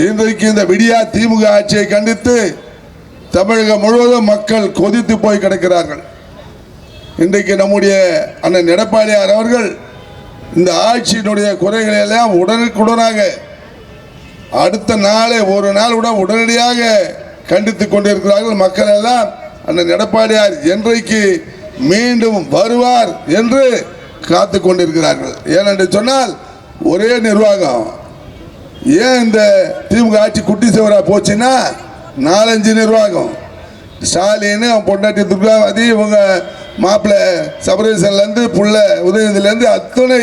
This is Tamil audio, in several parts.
இன்றைக்கு இந்த விடியா திமுக ஆட்சியை கண்டித்து தமிழகம் முழுவதும் மக்கள் கொதித்து போய் கிடக்கிறார்கள். இன்றைக்கு நம்முடைய அண்ணன் எடப்பாடியார் அவர்கள் இந்த ஆட்சியினுடைய குறைகளை எல்லாம் உடனுக்குடனாக அடுத்த நாளே ஒரு நாள் கூட உடனடியாக கண்டித்து கொண்டிருக்கிறார்கள். மக்கள் எல்லாம் அண்ணன் எடப்பாடியார் என்றைக்கு மீண்டும் வருவார் என்று காத்து கொண்டிருக்கிறார்கள். ஏனென்று சொன்னால் ஒரே நிர்வாகம். ஏன் இந்த திமுக ஆட்சி குட்டி சிவரா போச்சுன்னா நாலஞ்சு நிர்வாகம் ஸ்டாலின் அவன் பொண்டாட்டி துர்காவதி இவங்க மாப்பிள்ளை சபரேசன்லேருந்து புள்ள உதயநிதியிலேருந்து அத்தனை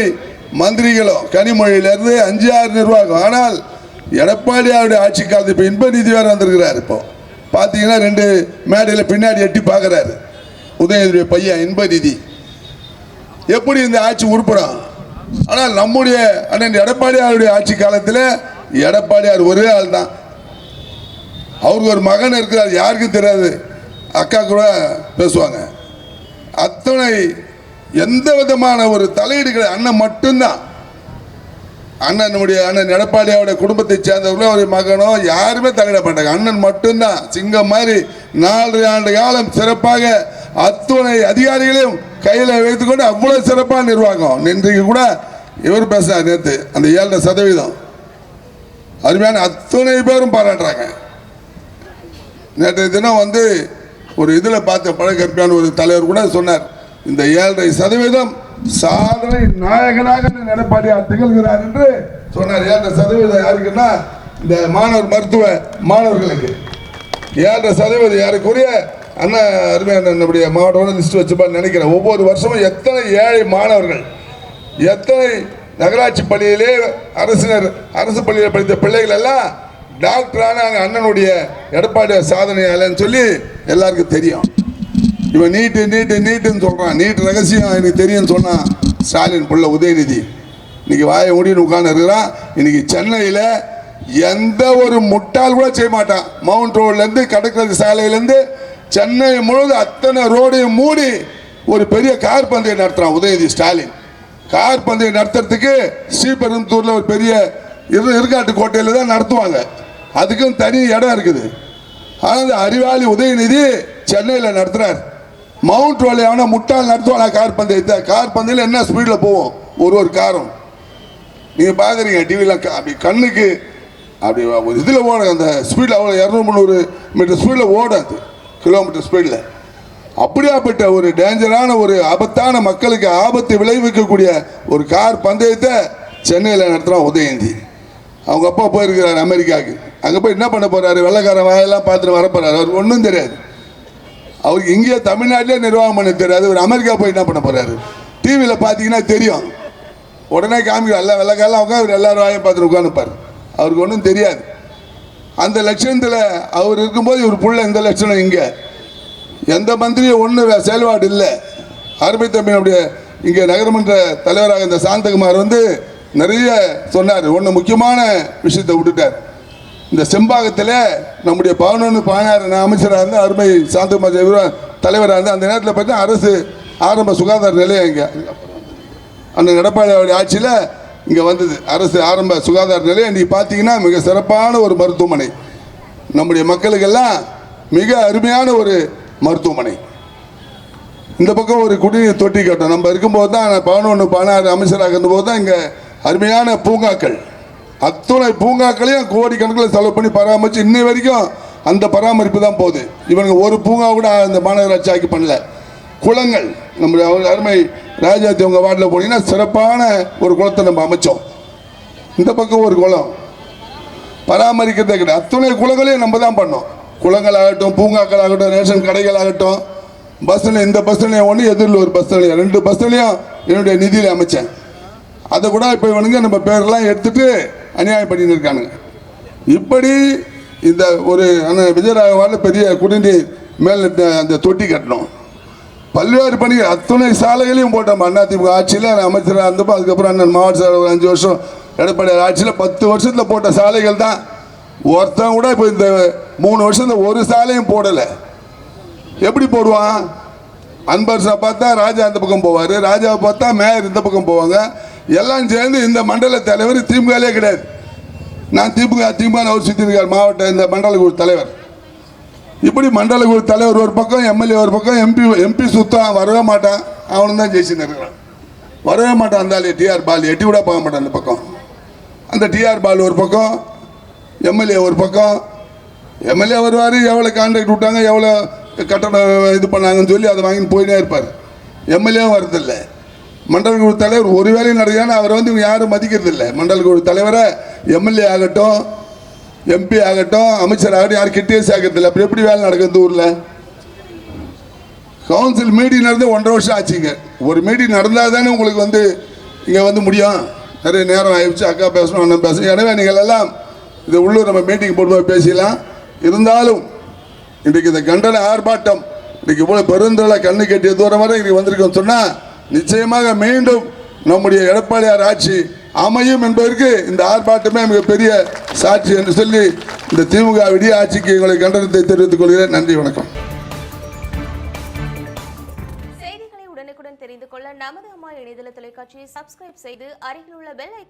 மந்திரிகளும் கனிமொழியிலேருந்து அஞ்சு ஆறு நிர்வாகம் ஆனால் எடப்பாடியாருடைய ஆட்சி காலத்து இப்போ இன்ப நிதி வேறு வந்திருக்கிறார் இப்போ. பார்த்தீங்கன்னா ரெண்டு மேடையில் பின்னாடி எட்டி பார்க்குறாரு உதயநிதியுடைய பையன் இன்ப நிதி. எப்படி இந்த ஆட்சி உருப்படும்? ஆனால் நம்முடைய அண்ணன் எடப்பாடியாருடைய ஆட்சி காலத்தில் எடப்பாடியார் ஒரே ஆள் தான் அவருக்கு ஒரு மகன் இருக்கிறார் யாருக்கும் தெரியாது. அக்கா கூட பேசுவாங்க. அத்தனை எந்த விதமான ஒரு தலையீடு கிடையாது. அண்ணன் மட்டும்தான். அண்ணனுடைய அண்ணன் எடப்பாடியாவுடைய குடும்பத்தை சேர்ந்தவர்களோ ஒரு மகனோ யாருமே தலையிட மாட்டாங்க. அண்ணன் மட்டும்தான். சிங்கம் மாதிரி நாலு ஆண்டு காலம் சிறப்பாக அத்துணை அதிகாரிகளையும் கையில் வைத்துக்கொண்டு அவ்வளோ சிறப்பாக நிர்வாகம். நின்றைக்கு கூட இவர் பேசினார் நேற்று அந்த ஏழரை சதவீதம். அருமையான அத்தனை பேரும் பாராட்டுறாங்க. நேற்றைய தினம் வந்து ஒரு இதில் பார்த்த பழக்கற்பியான ஒரு தலைவர் கூட சொன்னார் இந்த ஏழரை சதவீதம் சாதனை நாயகனாக எடப்பாடியார் திகழ்கிறார் என்று சொன்னார். ஏழரை சதவீதம் யாருக்குன்னா இந்த மாணவர் மருத்துவ மாணவர்களுக்கு. ஏழரை சதவீதம் யாருக்குரிய அண்ணா அருமையான நம்முடைய மாவட்டோட லிஸ்ட் வச்சுப்பான்னு நினைக்கிறேன். ஒவ்வொரு வருஷமும் எத்தனை ஏழை மாணவர்கள் எத்தனை நகராட்சி பள்ளியிலே அரசினர் அரசு பள்ளியில் படித்த பிள்ளைகள் எல்லாம் டாக்டரான அண்ணனுடைய எடப்பாடி சாதனையாளன்னு சொல்லி எல்லாருக்கும் தெரியும். இவன் நீட்டு நீட்டு நீட்டுன்னு சொல்கிறான் நீட் ரகசியம் எனக்கு தெரியும்னு சொன்னான் ஸ்டாலின் புள்ள உதயநிதி. இன்னைக்கு வாயை மூடின்னு உட்கார்ந்து இருக்கிறான். இன்னைக்கு சென்னையில் எந்த ஒரு முட்டாள் கூட செய்ய மாட்டான். மவுண்ட் ரோட்லேருந்து கடற்கரை சாலையிலேருந்து சென்னை முழுவதும் அத்தனை ரோடையும் மூடி ஒரு பெரிய கார் பந்தயம் நடத்துகிறான் உதயநிதி ஸ்டாலின். கார் பந்தயம் நடத்துறதுக்கு ஸ்ரீபெரும்புத்தூரில் ஒரு பெரிய இரு இருக்காட்டு கோட்டையில் தான் நடத்துவாங்க. அதுக்கும் தனி இடம் இருக்குது. ஆனால் இந்த அறிவாளி உதயநிதி சென்னையில் நடத்துறார். மவுண்ட் ரோல எவனா முட்டாள் நடத்துவானா கார் பந்தயத்தை? கார் பந்தயம் என்ன ஸ்பீடில் போவோம்? ஒரு ஒரு காரும். நீங்கள் பார்க்குறீங்க டிவியில் அப்படி கண்ணுக்கு அப்படி ஒரு இதில் ஓடும். அந்த ஸ்பீடில் அவ்வளோ இரநூறு முந்நூறு மீட்டர் ஸ்பீடில் ஓடும் அது. கிலோமீட்டர் ஸ்பீடில் அப்படியாப்பட்ட ஒரு டேஞ்சரான ஒரு ஆபத்தான மக்களுக்கு ஆபத்தை விளைவிக்கக்கூடிய ஒரு கார் பந்தயத்தை சென்னையில் நடத்துகிறான் உதயந்தி. அவங்க அப்பா போயிருக்கிறார் அமெரிக்காவுக்கு. அங்கே போய் என்ன பண்ண போகிறாரு வெள்ளைக்காரன் வாயெல்லாம் பார்த்துட்டு வர அவருக்கு ஒன்றும் தெரியாது. அவருக்கு இங்கேயே தமிழ்நாட்டிலே நிர்வாகம் பண்ண தெரியாது. ஒரு அமெரிக்கா போய் என்ன பண்ண போகிறாரு டிவியில் பார்த்தீங்கன்னா தெரியும். உடனே காமிக்கிறார். எல்லாம் வெள்ளைக்காரெல்லாம் உட்காந்து எல்லாரும் வாயை பார்த்துட்டு உட்காந்துப்பார். அவருக்கு ஒன்றும் தெரியாது. அந்த லட்சணத்தில் அவர் இருக்கும்போது இவர் புள்ள இந்த லட்சணம்? இங்கே. எந்த மந்திரியும் ஒன்றும் செயல்பாடு இல்லை. அருமை தம்பியினுடைய இங்கே நகரமன்ற தலைவராக இந்த சாந்தகுமார் வந்து நிறைய சொன்னார். ஒன்று முக்கியமான விஷயத்தை விட்டுட்டார். இந்த செம்பாகத்தில் நம்முடைய பதினொன்று பதினாறு அமைச்சராக இருந்து அருமை சாந்தகுமார் தலைவராக இருந்தால் அந்த நேரத்தில் பார்த்தா அரசு ஆரம்ப சுகாதார நிலையம் இங்கே. அந்த எடப்பாடியோடைய ஆட்சியில் இங்கே வந்தது. அரசு ஆரம்ப சுகாதார நிலையம். இன்றைக்கி பார்த்தீங்கன்னா மிக சிறப்பான ஒரு மருத்துவமனை. நம்முடைய மக்களுக்கெல்லாம் மிக அருமையான ஒரு மருத்துவமனை. இந்த பக்கம் ஒரு குடிநீர் தொட்டி கட்டணும். நம்ம இருக்கும்போது தான் பதினொன்று பதினாறு அமைச்சராக இருந்தபோது தான் இங்கே அருமையான பூங்காக்கள். அத்துணை பூங்காக்களையும் கோடிக்கணக்கில் செலவு பண்ணி பராமரித்து இன்னை வரைக்கும் அந்த பராமரிப்பு தான் போகுது. இவனுங்க ஒரு பூங்கா கூட அந்த மாநகராட்சி ஆக்கி பண்ணல. குளங்கள். நம்முடைய அருமை ராஜாத்தி உங்கள் வார்டில் போனீங்கன்னா சிறப்பான ஒரு குளத்தை நம்ம அமைச்சோம். இந்த பக்கம் ஒரு குளம். பராமரிக்கிறதே கிடையாது. அத்துணை குளங்களையும் நம்ம தான் பண்ணோம். குளங்கள் ஆகட்டும் பூங்காக்கள் ஆகட்டும் ரேஷன் கடைகள் ஆகட்டும் பஸ் நிலையம் இந்த பஸ் நிலையம் ஒன்று எதிரில் ஒரு பஸ் நிலையம். ரெண்டு பஸ் நிலையம் என்னுடைய நிதியில் அமைச்சேன். அதை கூட இப்போ இவனுங்க நம்ம பேரெல்லாம் எடுத்துட்டு அநியாயம் பண்ணிட்டு இருக்கானுங்க. இப்படி இந்த ஒரு அண்ணன் விஜயராகவால பெரிய குடிநீர் மேல் அந்த தொட்டி கட்டணும். பல்வேறு பணிகள் அத்துணை சாலைகளையும் போட்டோம். அதிமுக ஆட்சியில் அமைச்சராக இருந்தப்போ அதுக்கப்புறம் அண்ணன் மாவட்ட செயலர் ஒரு அஞ்சு வருஷம் எடப்பாடி ஆட்சியில் பத்து வருஷத்தில் போட்ட சாலைகள் தான். ஒருத்தன் கூட இப்போ இந்த மூணு வருஷம் இந்த ஒரு சாலையும் போடலை. எப்படி போடுவான்? அன்பரசை பார்த்தா ராஜா அந்த பக்கம் போவார் ராஜாவை பார்த்தா மேயர் இந்த பக்கம் போவாங்க. எல்லாம் சேர்ந்து இந்த மண்டல தலைவர் திமுகலே கிடையாது. நான் திமுக திமுக அவர் சுற்றிருக்கார் மாவட்ட இந்த மண்டல குழு தலைவர். இப்படி மண்டல குழு தலைவர் ஒரு பக்கம் எம்எல்ஏ ஒரு பக்கம் எம்பி எம்பி சுத்தம் வரவே மாட்டான். அவனும் தான் ஜெயிச்சுன்னு இருக்கிறான். வரவே மாட்டான் அந்த டிஆர் பால் எட்டி கூட போக மாட்டான் அந்த பக்கம். அந்த டிஆர் பால் ஒரு பக்கம் எம்எல்ஏ ஒரு பக்கம். எம்எல்ஏ வருவார் எவ்வளோ கான்ட்ராக்ட் விட்டாங்க எவ்வளோ கட்டணம் இது பண்ணாங்கன்னு சொல்லி அதை வாங்கிட்டு போயினே இருப்பார். எம்எல்ஏவும் வரதில்லை மண்டல குழு தலைவர் ஒரு வேலையும் நடக்குதுன்னா அவரை வந்து இவங்க யாரும் மதிக்கிறதில்ல. மண்டல குழு தலைவரை எம்எல்ஏ ஆகட்டும் எம்பி ஆகட்டும் அமைச்சர் ஆகட்டும் யாரும் கிட்டே சேர்க்கறதில்ல. அப்படி எப்படி வேலை நடக்குது ஊரில்? கவுன்சில் மீட்டிங் நடந்து ஒன்றரை வருஷம் ஆச்சுங்க. ஒரு மீட்டிங் நடந்தால் தானே உங்களுக்கு வந்து இங்கே வந்து முடியும். நிறைய நேரம் ஆயிடுச்சு. அக்கா பேசணும் அண்ணன் பேசணும். எனவே நீங்கள் எல்லாம் இது உள்ளூர் நம்ம மீட்டிங் போட்டு போய் பேசிக்கலாம் இருந்தாலும் இன்றைக்கு இந்த கண்டன ஆர்ப்பாட்டம் இன்றைக்கு இவ்வளோ பெருந்தள கண்ணு கட்டிய தூரம் வரை இன்றைக்கு வந்திருக்கோம் சொன்னால் நிச்சயமாக மீண்டும் நம்முடைய எடப்பாடியார் ஆட்சி அமையும் என்பதற்கு இந்த ஆர்ப்பாட்டமே மிகப்பெரிய சாட்சி என்று சொல்லி இந்த திமுக விடிய ஆட்சிக்கு எங்களை கண்டனத்தை தெரிவித்துக் கொள்கிறேன். நன்றி வணக்கம். செய்திகளை உடனுக்குடன் தெரிந்து கொள்ள நமது அம்மா இணையதள தொலைக்காட்சியை சப்ஸ்கிரைப் செய்து அருகில் உள்ள பெல் ஐக்கான்